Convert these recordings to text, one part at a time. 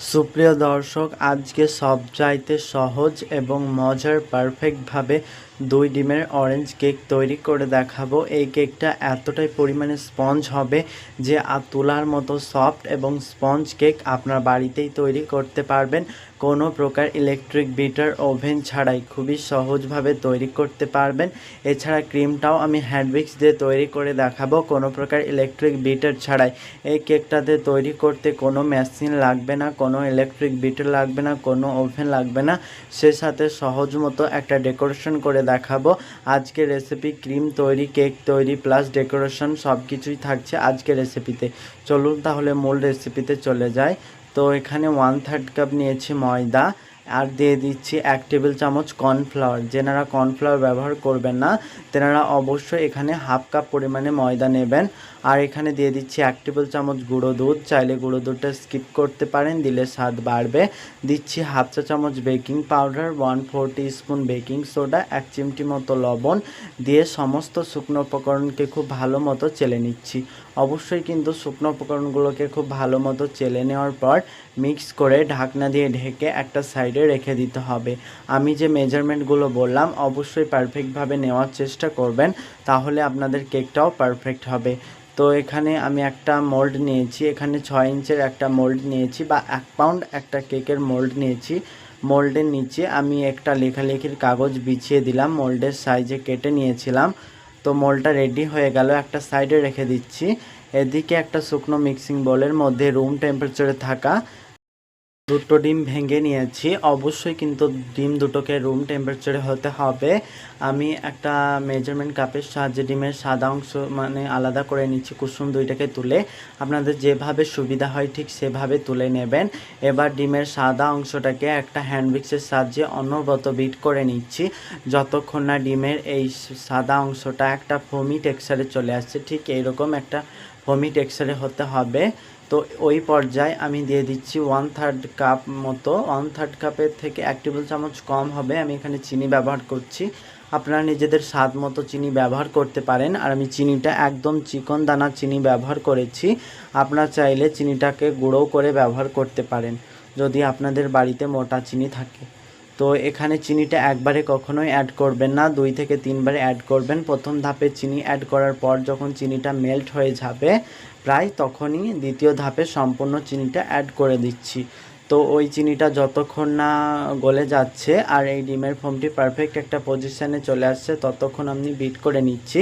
সুপ্রিয় দর্শক আজকে সবচাইতে সহজ এবং মজার পারফেক্টভাবে দুই ডিমের অরেঞ্জ কেক তৈরি করে দেখাবো। এই কেকটা এতটাই পরিমাণে স্পঞ্জ হবে যে তোলার মতো সফট এবং স্পঞ্জ কেক আপনার বাড়িতেই তৈরি করতে পারবেন। কোনো প্রকার ইলেকট্রিক বিটার ওভেন ছাড়াই খুবই সহজভাবে তৈরি করতে পারবেন। এছাড়া ক্রিমটাও আমি হ্যান্ডউইক্স দিয়ে তৈরি করে দেখাবো, কোনো প্রকার ইলেকট্রিক বিটার ছাড়াই। এই কেকটাতে তৈরি করতে কোনো মেশিন লাগবে না, কোনো ইলেকট্রিক বিটার লাগবে না, কোনো ওভেন লাগবে না। সে সাথে সহজ মতো একটা ডেকোরেশন করে দেখাবো। আজকে রেসিপি ক্রিম তৈরি কেক তৈরি প্লাস ডেকোরেশন সব কিছুই থাকছে আজকে রেসিপিতে চলুন তাহলে মূল রেসিপিতে চলে যাই। তো এখানে ওয়ান থার্ড কাপ নিয়েছি ময়দা। আর দিয়ে দিচ্ছি এক টেবিল চামচ কর্নফ্লাওয়ার। যেনারা কর্নফ্লাওয়ার ব্যবহার করবেন না, তেনারা অবশ্যই এখানে হাফ কাপ পরিমাণে ময়দা নেবেন। আর এখানে দিয়ে দিচ্ছি এক টেবিল চামচ গুঁড়ো দুধ। চাইলে গুঁড়ো দুধটা স্কিপ করতে পারেন, দিলে স্বাদ বাড়বে। দিচ্ছি হাফ চা চামচ baking powder one four spoon baking soda এক চিমটি মতো লবণ। দিয়ে সমস্ত শুকনো উপকরণকে খুব ভালো মতো চেলে নিচ্ছি। অবশ্যই কিন্তু শুকনো উপকরণগুলোকে খুব ভালো মতো চেলে নেওয়ার পর মিক্স করে ঢাকনা দিয়ে ঢেকে একটা সাইডে রেখে দিতে হবে। আমি যে মেজারমেন্টগুলো বললাম, অবশ্যই পারফেক্টভাবে নেওয়ার চেষ্টা করবেন, তাহলে আপনাদের কেকটাও পারফেক্ট হবে। তো এখানে আমি একটা মোল্ড নিয়েছি, এখানে ছয় ইঞ্চের একটা মোল্ড নিয়েছি বা এক পাউন্ড একটা কেকের মোল্ড নিয়েছি। মোল্ডের নিচে আমি একটা লেখালেখির কাগজ বিছিয়ে দিলাম মোল্ডের সাইজে কেটে নিয়েছিলাম। তো মলটা রেডি হয়ে গেল, একটা সাইডে রেখে দিচ্ছি। এদিকে একটা শুকনো মিক্সিং বলের মধ্যে রুম টেম্পারেচারে থাকা দুটো ডিম ভেঙে নিয়েছি। অবশ্যই কিন্তু ডিম দুটোকে রুম টেম্পারেচারে হতে হবে। আমি একটা মেজারমেন্ট কাপের সাহায্যে ডিমের সাদা অংশ মানে আলাদা করে নিচ্ছি কুসুম দুইটাকে তুলে। আপনাদের যেভাবে সুবিধা হয় ঠিক সেভাবে তুলে নেবেন। এবার ডিমের সাদা অংশটাকে একটা হ্যান্ডউইক্সের সাহায্যে অনবরত বিট করে নিচ্ছি। যতক্ষণ না ডিমের এই সাদা অংশটা একটা ফমি টেক্সচারে চলে আসছে, ঠিক এইরকম একটা ফমি টেক্সচারে হতে হবে। তো ওই পর্যায়ে আমি দিয়ে দিচ্ছি ওয়ান থার্ড কাপ মতো। ওয়ান থার্ড কাপের থেকে এক টেবিল চামচ কম হবে। আমি এখানে চিনি ব্যবহার করছি। আপনারা নিজেদের স্বাদ মতো চিনি ব্যবহার করতে পারেন। আর আমি চিনিটা একদম চিকন দানা চিনি ব্যবহার করেছি। আপনারা চাইলে চিনিটাকে গুঁড়ো করে ব্যবহার করতে পারেন। যদি আপনাদের বাড়িতে মোটা চিনি থাকে। তো এখানে চিনিটা একবারে কখনোই অ্যাড করবেন না, দুই থেকে তিনবারে অ্যাড করবেন। প্রথম ধাপে চিনি অ্যাড করার পর যখন চিনিটা মেল্ট হয়ে যাবে, প্রায় তখনই দ্বিতীয় ধাপে সম্পূর্ণ চিনিটা অ্যাড করে দিচ্ছি। তো ওই চিনিটা যতক্ষণ না গলে যাচ্ছে আর এই ডিমের ফোমটি পারফেক্ট একটা পজিশানে চলে আসছে, ততক্ষণ আপনি বিট করে নিচ্ছি।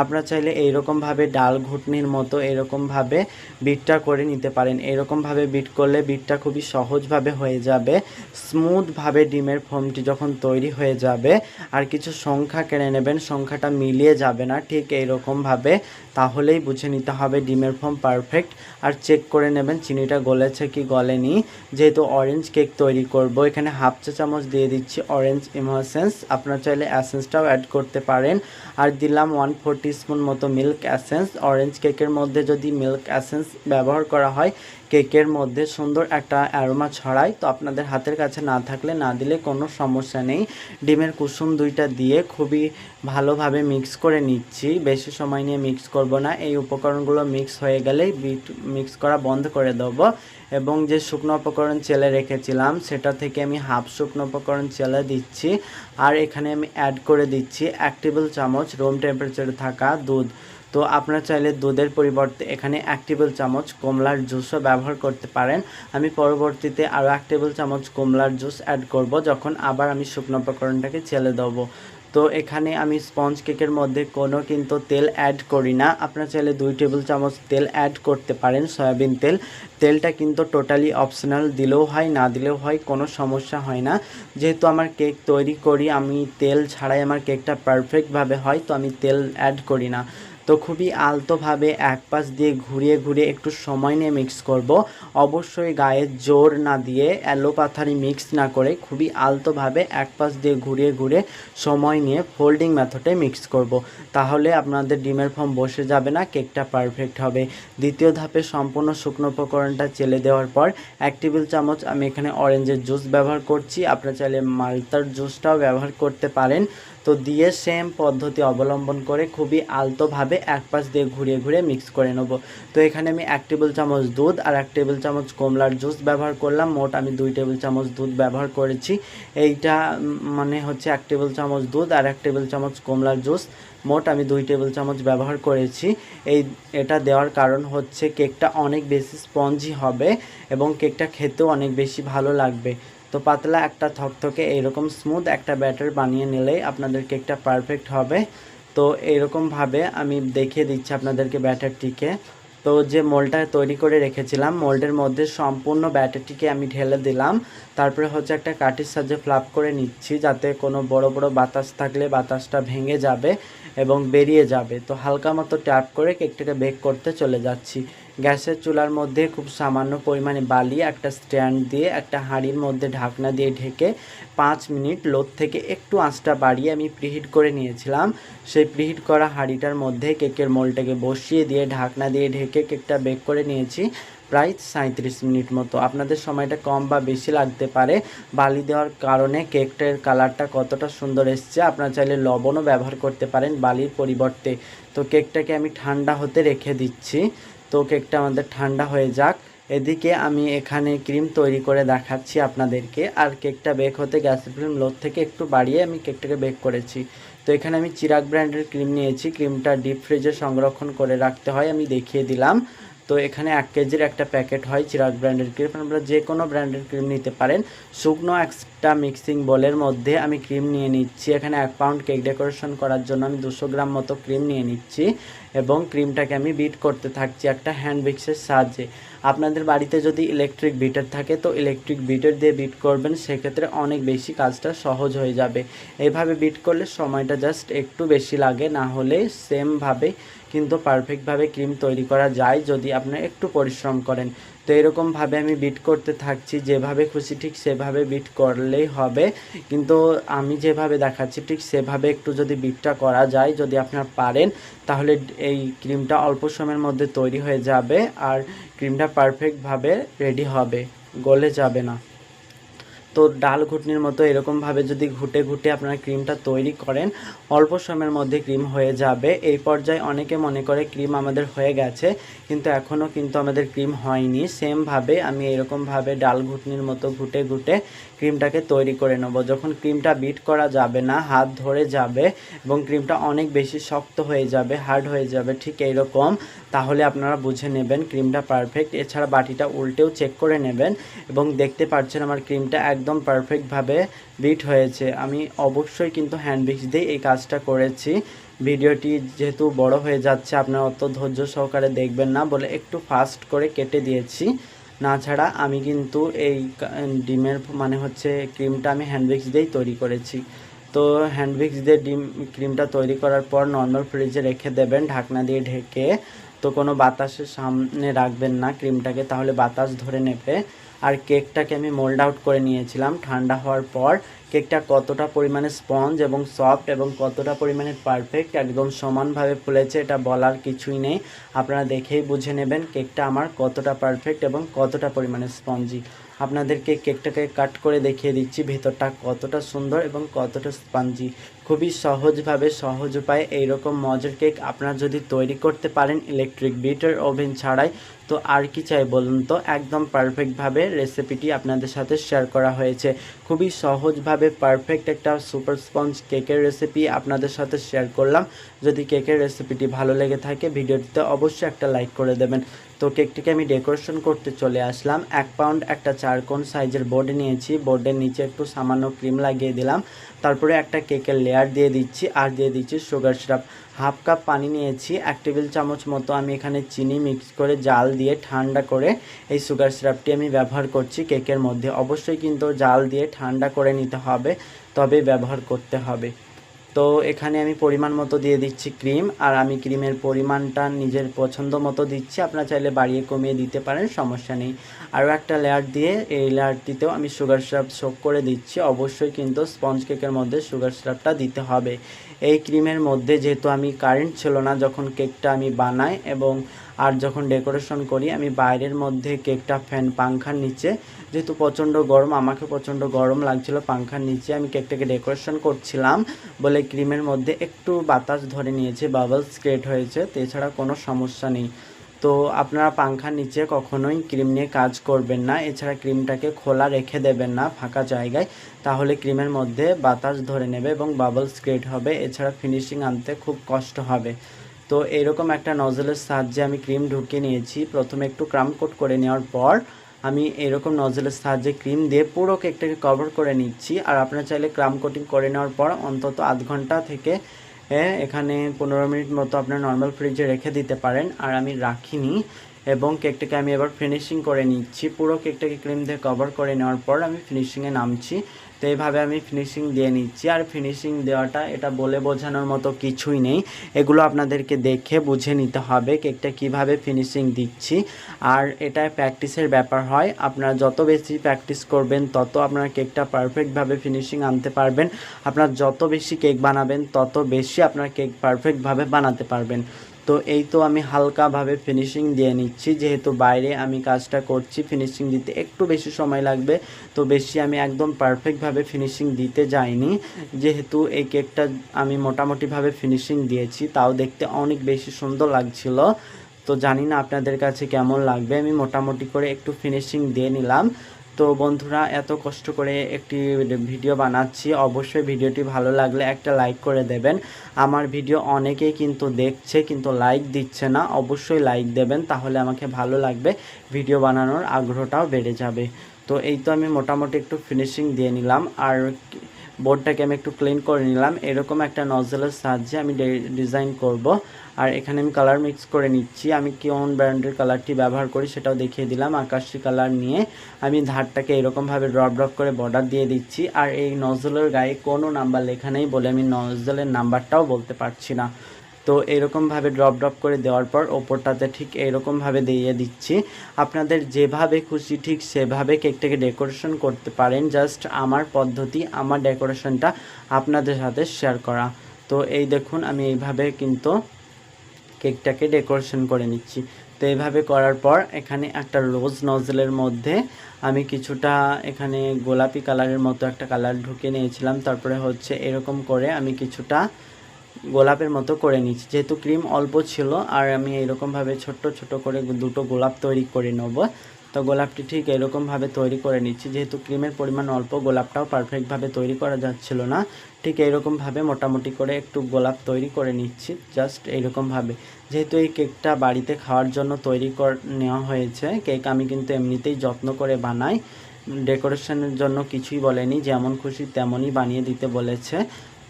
আপনারা চাইলে এইরকমভাবে ডাল ঘুটনির মতো এরকমভাবে বিটটা করে নিতে পারেন। এরকমভাবে বিট করলে বিটটা খুবই সহজভাবে হয়ে যাবে। স্মুথভাবে ডিমের ফোমটি যখন তৈরি হয়ে যাবে, আর কিছু সংখ্যা কেড়ে নেবেন, সংখ্যাটা মিলিয়ে যাবে না, ঠিক এইরকমভাবে, তাহলেই বুঝে নিতে হবে ডিমের ফর্ম পারফেক্ট আর চেক করে নেবেন চিনিটা গলেছে কি গলেনি। যেহেতু অরেঞ্জ কেক তৈরি করব, এখানে হাফ চা চামচ দিয়ে দিচ্ছি অরেঞ্জ ইমোসেন্স আপনারা চাইলে অ্যাসেন্সটাও অ্যাড করতে পারেন। আর দিলাম ওয়ান ফোর স্পুন মতো মিল্ক অ্যাসেন্স অরেঞ্জ কেকের মধ্যে যদি মিল্ক অ্যাসেন্স ব্যবহার করা হয় কেকের মধ্যে সুন্দর একটা অ্যারোমা ছড়ায়। তো আপনাদের হাতের কাছে না থাকলে না দিলে কোনো সমস্যা নেই। ডিমের কুসুম দুইটা দিয়ে খুবই ভালোভাবে মিক্স করে নিচ্ছি। বেশি সময় নিয়ে মিক্স করব না। এই উপকরণগুলো মিক্স হয়ে গেলেই মিক্স করা বন্ধ করে দেবো। এবং যে শুকনো উপকরণ চেলে রেখেছিলাম, সেটা থেকে আমি হাফ শুকনো উপকরণ চেলে দিচ্ছি। আর এখানে আমি অ্যাড করে দিচ্ছি এক টেবিল চামচ রুম টেম্পারেচারে থাকা দুধ। তো আপনারা চাইলে দুধের পরিবর্তে এখানে এক টেবিল চামচ কমলার জুসও ব্যবহার করতে পারেন। আমি পরবর্তীতে আরও এক টেবিল চামচ কমলার জুস অ্যাড করব যখন আবার আমি শুকনো প্রকরণটাকে ছেলে দেবো। তো এখানে আমি স্পঞ্জ কেকের মধ্যে কোনো কিন্তু তেল অ্যাড করি না। আপনারা চাইলে দুই টেবিল চামচ তেল অ্যাড করতে পারেন, সয়াবিন তেল। তেলটা কিন্তু টোটালি অপশনাল দিলেও হয়, না দিলেও হয়, কোনো সমস্যা হয় না। যেহেতু আমার কেক তৈরি করি, আমি তেল ছাড়াই আমার কেকটা পারফেক্টভাবে হয়, তো আমি তেল অ্যাড করি না। তো খুবই আলতোভাবে এক পাশ দিয়ে ঘুরিয়ে ঘুরিয়ে একটু সময় নিয়ে মিক্স করব। অবশ্যই গায়ে জোর না দিয়ে অ্যালো পাথারি মিক্স না করে খুবই আলতোভাবে এক পাশ দিয়ে ঘুরিয়ে ঘুরিয়ে সময় নিয়ে ফোল্ডিং মেথডে মিক্স করব। তাহলে আপনাদের ডিমের ফর্ম বসে যাবে না কেকটা পারফেক্ট হবে। দ্বিতীয় ধাপে সম্পূর্ণ শুকনো উপকরণটা চেলে দেওয়ার পর এক টেবিল চামচ আমি এখানে অরেঞ্জের জুস ব্যবহার করছি। আপনারা চাইলে মালতার জুসটাও ব্যবহার করতে পারেন। তো দিয়ে সেম পদ্ধতি অবলম্বন করে খুবই আলতোভাবে এক পাশ দিয়ে ঘুরিয়ে ঘুরিয়ে মিক্স করে নেব। তো এখানে আমি এক টেবিল চামচ দুধ আর এক টেবিল চামচ কমলার জুস ব্যবহার করলাম। মোট আমি দুই টেবিল চামচ দুধ ব্যবহার করেছি। এইটা মানে হচ্ছে এক টেবিল চামচ দুধ আর এক টেবিল চামচ কমলার জুস মোট আমি দুই টেবিল চামচ ব্যবহার করেছি। এই, এটা দেওয়ার কারণ হচ্ছে কেকটা অনেক বেশি স্পঞ্জি হবে এবং কেকটা খেতেও অনেক বেশি ভালো লাগবে। তো পাতলা একটা থকথকে এইরকম স্মুথ একটা ব্যাটার বানিয়ে নিলেই আপনাদের কেকটা পারফেক্ট হবে। তো এইরকমভাবে আমি দেখিয়ে দিচ্ছি আপনাদেরকে ব্যাটারটিকে। তো যে মোলটা তৈরি করে রেখেছিলাম মোল্ডের মধ্যে সম্পূর্ণ ব্যাটারটিকে আমি ঢেলে দিলাম। তারপরে হচ্ছে একটা কাঠির সাহায্যে ফ্লাপ করে নিচ্ছি যাতে কোনো বড় বড় বাতাস থাকলে বাতাসটা ভেঙে যাবে এবং বেরিয়ে যাবে। তো হালকা মতো ট্যাপ করে কেকটাকে বেক করতে চলে যাচ্ছি। গ্যাসের চুলার মধ্যে খুব সামান্য পরিমাণে বালি, একটা স্ট্যান্ড দিয়ে একটা হাঁড়ির মধ্যে ঢাকনা দিয়ে ঢেকে পাঁচ মিনিট লোদ থেকে একটু আঁচটা বাড়িয়ে আমি প্রিহিট করে নিয়েছিলাম। সেই প্রিহিট করা হাঁড়িটার মধ্যে কেকের মোলটাকে বসিয়ে দিয়ে ঢাকনা দিয়ে ঢেকে কেকটা বেক করে নিয়েছি প্রায় সাঁত্রিশ মিনিট মতো। আপনাদের সময়টা কম বা বেশি লাগতে পারে। বালি দেওয়ার কারণে কেকটার কালারটা কতটা সুন্দর এসছে, আপনারা চাইলে লবণও ব্যবহার করতে পারেন বালির পরিবর্তে। তো কেকটাকে আমি ঠান্ডা হতে রেখে দিচ্ছি। তো কেকটা আমাদের ঠান্ডা হয়ে যাক। এদিকে আমি এখানে ক্রিম তৈরি করে দেখাচ্ছি আপনাদেরকে। আর কেকটা বেক হতে গ্যাসের ফ্লেম লোড থেকে একটু বাড়িয়ে আমি কেকটাকে বেক করেছি। তো এখানে আমি চিরাগ ব্র্যান্ডের ক্রিম নিয়েছি। ক্রিমটা ডিপ ফ্রিজে সংরক্ষণ করে রাখতে হয়, আমি দেখিয়ে দিলাম। তো এখানে এক কেজির একটা প্যাকেট হয় চিরাগ ব্র্যান্ডের ক্রিম। আপনারা যে কোনো ব্র্যান্ডের ক্রিম নিতে পারেন। শুকনো একটা মিক্সিং বলের মধ্যে আমি ক্রিম নিয়ে নিচ্ছি। এখানে এক পাউন্ড কেক ডেকোরেশন করার জন্য আমি দুশো গ্রাম মতো ক্রিম নিয়ে নিচ্ছি এবং ক্রিমটাকে আমি বিট করতে থাকছি একটা হ্যান্ড মিক্সের সাহায্যে। আপনাদের বাড়িতে যদি ইলেকট্রিক বিটার থাকে, তো ইলেকট্রিক বিটার দিয়ে বিট করবেন, সেক্ষেত্রে অনেক বেশি কাজটা সহজ হয়ে যাবে। এইভাবে বিট করলে সময়টা জাস্ট একটু বেশি লাগে, না হলে সেমভাবে কিন্তু পারফেক্টভাবে ক্রিম তৈরি করা যায় যদি আপনারা একটু পরিশ্রম করেন। তো এরকমভাবে আমি বিট করতে থাকছি, যেভাবে খুশি ঠিক সেভাবে বিট করলেই হবে। কিন্তু আমি যেভাবে দেখাচ্ছি ঠিক সেভাবে একটু যদি বিটটা করা যায়, যদি আপনারা পারেন, তাহলে এই ক্রিমটা অল্প সময়ের মধ্যে তৈরি হয়ে যাবে আর ক্রিমটা পারফেক্টভাবে রেডি হবে, গলে যাবে না। তো ডাল ঘুটনির মতো এরকমভাবে যদি ঘুটে ঘুটে আপনারা ক্রিমটা তৈরি করেন, অল্প সময়ের মধ্যে ক্রিম হয়ে যাবে। এই পর্যায়ে অনেকে মনে করে ক্রিম আমাদের হয়ে গেছে, কিন্তু এখনও কিন্তু আমাদের ক্রিম হয়নি। সেমভাবে আমি এরকমভাবে ডাল ঘুটনির মতো ঘুটে ঘুটে ক্রিমটাকে তৈরি করে নেব। যখন ক্রিমটা বিট করা যাবে না, হাত ধরে যাবে এবং ক্রিমটা অনেক বেশি শক্ত হয়ে যাবে, হার্ড হয়ে যাবে, ঠিক এইরকম, তাহলে আপনারা বুঝে নেবেন ক্রিমটা পারফেক্ট। এছাড়া বাটিটা উল্টেও চেক করে নেবেন এবং দেখতে পাচ্ছেন আমার ক্রিমটা একদম পারফেক্টভাবে বিট হয়েছে। আমি অবশ্যই কিন্তু হ্যান্ড মিক্স দিয়ে এই কাজটা করেছি। ভিডিওটি যেহেতু বড় হয়ে যাচ্ছে, আপনারা অত ধৈর্য সহকারে দেখবেন না বলে একটু ফাস্ট করে কেটে দিয়েছি। না ছাড়া আমি কিন্তু এই ডিমের মানে হচ্ছে ক্রিমটা আমি হ্যান্ড মিক্স দিয়েই তৈরি করেছি। তো হ্যান্ড মিক্স দিয়ে ডিম ক্রিমটা তৈরি করার পর নর্মাল ফ্রিজে রেখে দেবেন, ঢাকনা দিয়ে ঢেকে। তো কোনো বাতাসের সামনে রাখবেন না ক্রিমটাকে তাহলে বাতাস ধরে নেবে। আর কেকটাকে আমি মোল্ড আউট করে নিয়েছিলাম। ঠান্ডা হওয়ার পর কেকটা কতটা পরিমাণে স্পঞ্জ এবং সফট এবং কতটা পরিমাণে পারফেক্ট একদম সমানভাবে ফুলেছে, এটা বলার কিছুই নেই। আপনারা দেখেই বুঝে নেবেন কেকটা আমার কতটা পারফেক্ট এবং কতটা পরিমাণে স্পঞ্জি আপনাদেরকে কেকটাকে কাট করে দেখিয়ে দিচ্ছি। ভেতরটা কতটা সুন্দর এবং কতটা স্পঞ্জি। খুবই সহজভাবে সহজ উপায়ে এইরকম মজার কেক আপনারা যদি তৈরি করতে পারেন ইলেকট্রিক বিটার ওভেন ছাড়াই, তো আর কি চাই বলুন তো? একদম পারফেক্টভাবে রেসিপিটি আপনাদের সাথে শেয়ার করা হয়েছে। খুবই সহজভাবে পারফেক্ট একটা সুপার স্পঞ্জ কেকের রেসিপি আপনাদের সাথে শেয়ার করলাম। যদি কেকের রেসিপিটি ভালো লেগে থাকে, ভিডিওটিতে অবশ্যই একটা লাইক করে দেবেন। তো কেকটিকে আমি ডেকোরেশন করতে চলে আসলাম। এক পাউন্ড একটা চারকোন সাইজের বোর্ড নিয়েছি। বোর্ডের নিচে একটু সামান্য ক্রিম লাগিয়ে দিলাম। তারপরে একটা কেকের লেয়ার দিয়ে দিচ্ছি আর দিয়ে দিচ্ছি সুগার সিরাপ। হাফ কাপ পানি নিয়েছি। এক টেবিল চামচ মতো আমি এখানে চিনি মিক্স করে জাল দিয়ে ঠান্ডা করে এই সুগার সিরাপটি আমি ব্যবহার করছি কেকের মধ্যে। অবশ্যই কিন্তু জাল দিয়ে ঠান্ডা করে নিতে হবে তবে ব্যবহার করতে হবে। তো এখানে আমি পরিমাণ মতো দিয়ে দিচ্ছি ক্রিম, আর আমি ক্রিমের পরিমাণটা নিজের পছন্দ মতো দিচ্ছি। আপনারা চাইলে বাড়িয়ে কমিয়ে দিতে পারেন, সমস্যা নেই। আরও একটা লেয়ার দিয়ে এই লেয়ারটিতেও আমি সুগার স্রাব শোক করে দিচ্ছি। অবশ্যই কিন্তু স্পঞ্জ কেকের মধ্যে সুগার স্রাফটা দিতে হবে। এই ক্রিমের মধ্যে যেহেতু আমি কারেন্ট ছিল না, যখন কেকটা আমি বানাই এবং আর যখন ডেকোরেশন করি, আমি বাইরের মধ্যে কেকটা ফ্যান পাংখার নিচে, যেহেতু প্রচণ্ড গরম, আমাকে প্রচণ্ড গরম লাগছিল পাংখার নিচে, আমি কেকটাকে ডেকোরেশন করছিলাম বলে ক্রিমের মধ্যে একটু বাতাস ধরে নিয়েছে বাবলস ক্রিয়েট হয়েছে এছাড়া কোনো সমস্যা নেই। তো আপনারা পাংখার নিচে কখনোই ক্রিম নিয়ে কাজ করবেন না। এছাড়া ক্রিমটাকে খোলা রেখে দেবেন না ফাঁকা জায়গায়। তাহলে ক্রিমের মধ্যে বাতাস ধরে নেবে এবং বাবলস ক্রিয়েট হবে। এছাড়া ফিনিশিং আনতে খুব কষ্ট হবে। তো এরকম একটা নজলের সাহায্যে আমি ক্রিম ঢুকিয়ে নিয়েছি। প্রথমে একটু ক্রাম কোট করে নেওয়ার পর আমি এরকম নজলের সাহায্যে ক্রিম দিয়ে পুরো কেকটাকে কভার করে নিচ্ছি। আর আপনারা চাইলে ক্রাম কোটিং করে নেওয়ার পর অন্তত আধ ঘণ্টা থেকে এখানে পনেরো মিনিট মতো আপনার নর্মাল ফ্রিজে রেখে দিতে পারেন। আর আমি রাখিনি। এবং কেকটাকে আমি এবার ফিনিশিং করে নিচ্ছি। পুরো কেকটাকে ক্রিম দিয়ে কভার করে নেওয়ার পর আমি ফিনিশিংয়ে নামছি। তো এইভাবে আমি ফিনিশিং দিয়ে নিচ্ছি। আর ফিনিশিং দেওয়াটা, এটা বলে বোঝানোর মতো কিছুই নেই। এগুলো আপনাদেরকে দেখে বুঝে নিতে হবে কেকটা কীভাবে ফিনিশিং দিচ্ছি। আর এটা প্র্যাকটিসের ব্যাপার হয়। আপনারা যত বেশি প্র্যাকটিস করবেন, তত আপনার কেকটা পারফেক্টভাবে ফিনিশিং আনতে পারবেন। আপনার যত বেশি কেক বানাবেন, তত বেশি আপনার কেক পারফেক্টভাবে বানাতে পারবেন। তো এই তো আমি হালকাভাবে ফিনিশিং দিয়ে নিচ্ছি। যেহেতু বাইরে আমি কাজটা করছি ফিনিশিং দিতে একটু বেশি সময় লাগবে। তো বেশি আমি একদম পারফেক্টভাবে ফিনিশিং দিতে যাইনি। যেহেতু এই কেকটা আমি মোটামুটিভাবে ফিনিশিং দিয়েছি, তাও দেখতে অনেক বেশি সুন্দর লাগছিল। তো জানি না আপনাদের কাছে কেমন লাগবে। আমি মোটামুটি করে একটু ফিনিশিং দিয়ে নিলাম। তো বন্ধুরা, এত কষ্ট করে একটি ভিডিও বানাচ্ছি। অবশ্যই ভিডিওটি ভালো লাগলে একটা লাইক করে দেবেন। আমার ভিডিও অনেকেই কিন্তু দেখছে কিন্তু লাইক দিচ্ছে না। অবশ্যই লাইক দেবেন, তাহলে আমাকে ভালো লাগবে। ভিডিও বানানোর আগ্রহটাও বেড়ে যাবে। তো এই তো আমি মোটামুটি একটু ফিনিশিং দিয়ে নিলাম। আর বোর্ডটাকে আমি একটু ক্লিন করে নিলাম। এরকম একটা নজলের সাহায্যে আমি ডিজাইন করব। আর এখানে আমি কালার মিক্স করে নিচ্ছি। আমি কোন ব্র্যান্ডের কালারটি ব্যবহার করি, সেটাও দেখিয়ে দিলাম আকাশি কালার নিয়ে। আমি ধারটাকে এরকমভাবে ড্রপ ড্রপ করে বর্ডার দিয়ে দিচ্ছি। আর এই নজলের গায়ে কোনো নাম্বার লেখা নেই বলে আমি নজলের নাম্বারটাও বলতে পারছি না। তো এরকমভাবে ড্রপ ড্রপ করে দেওয়ার পর ওপরটাতে ঠিক এরকমভাবে দিয়ে দিচ্ছি। আপনাদের যেভাবে খুশি ঠিক সেভাবে কেকটাকে ডেকোরেশন করতে পারেন। জাস্ট আমার পদ্ধতি, আমার ডেকোরেশনটা আপনাদের সাথে শেয়ার করা। তো এই দেখুন, আমি এইভাবে কিন্তু কেকটাকে ডেকোরেশন করে নিচ্ছি। তো এইভাবে করার পর এখানে একটা রোজ নজলের মধ্যে আমি কিছুটা এখানে গোলাপি কালারের মতো একটা কালার ঢুকে নিয়েছিলাম। তারপরে হচ্ছে এরকম করে আমি কিছুটা গোলাপের মতো করে নিচ্ছি। যেহেতু ক্রিম অল্প ছিল আর আমি এরকমভাবে ছোট্ট ছোট করে দুটো গোলাপ তৈরি করে নেব, তো গোলাপটি ঠিক এরকমভাবে তৈরি করে নিচ্ছি। যেহেতু ক্রিমের পরিমাণ অল্প, গোলাপটাও পারফেক্টভাবে তৈরি করা যাচ্ছিল না। ঠিক এইরকমভাবে মোটামুটি করে একটু গোলাপ তৈরি করে নিচ্ছি জাস্ট এইরকমভাবে যেহেতু এই কেকটা বাড়িতে খাওয়ার জন্য তৈরি কর, নেওয়া হয়েছে, কেক আমি কিন্তু এমনিতেই যত্ন করে বানাই। ডেকোরেশনের জন্য কিছুই বলেনি, যেমন খুশি তেমনই বানিয়ে দিতে বলেছে।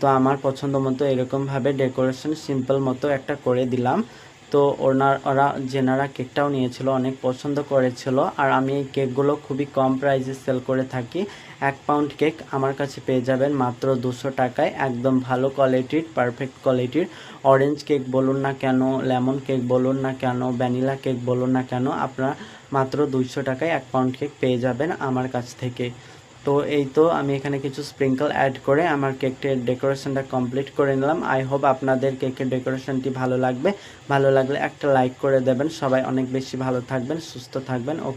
তো আমার পছন্দ মতো এরকমভাবে ডেকোরেশন সিম্পল মতো একটা করে দিলাম। তো ওনার ওরা যেনারা কেকটাও নিয়েছিল, অনেক পছন্দ করেছিল। আর আমি এই কেকগুলো খুবই কম প্রাইসে সেল করে থাকি। এক পাউন্ড কেক আমার কাছে পেয়ে যাবেন মাত্র দুশো টাকায়। একদম ভালো কোয়ালিটির পারফেক্ট কোয়ালিটির অরেঞ্জ কেক বলুন না কেন লেমন কেক বলুন না কেন ভ্যানিলা কেক বলুন না কেন, আপনারা মাত্র দুইশো টাকায় এক পাউন্ড কেক পেয়ে যাবেন আমার কাছ থেকে। তো এই তো আমি এখানে কিছু স্প্রিঙ্কল অ্যাড করে আমার কেকটির ডেকোরেশনটা কমপ্লিট করে নিলাম। আই হোপ আপনাদের কেকের ডেকোরেশনটি ভালো লাগবে। ভালো লাগলে একটা লাইক করে দেবেন। সবাই অনেক বেশি ভালো থাকবেন, সুস্থ থাকবেন। ওকে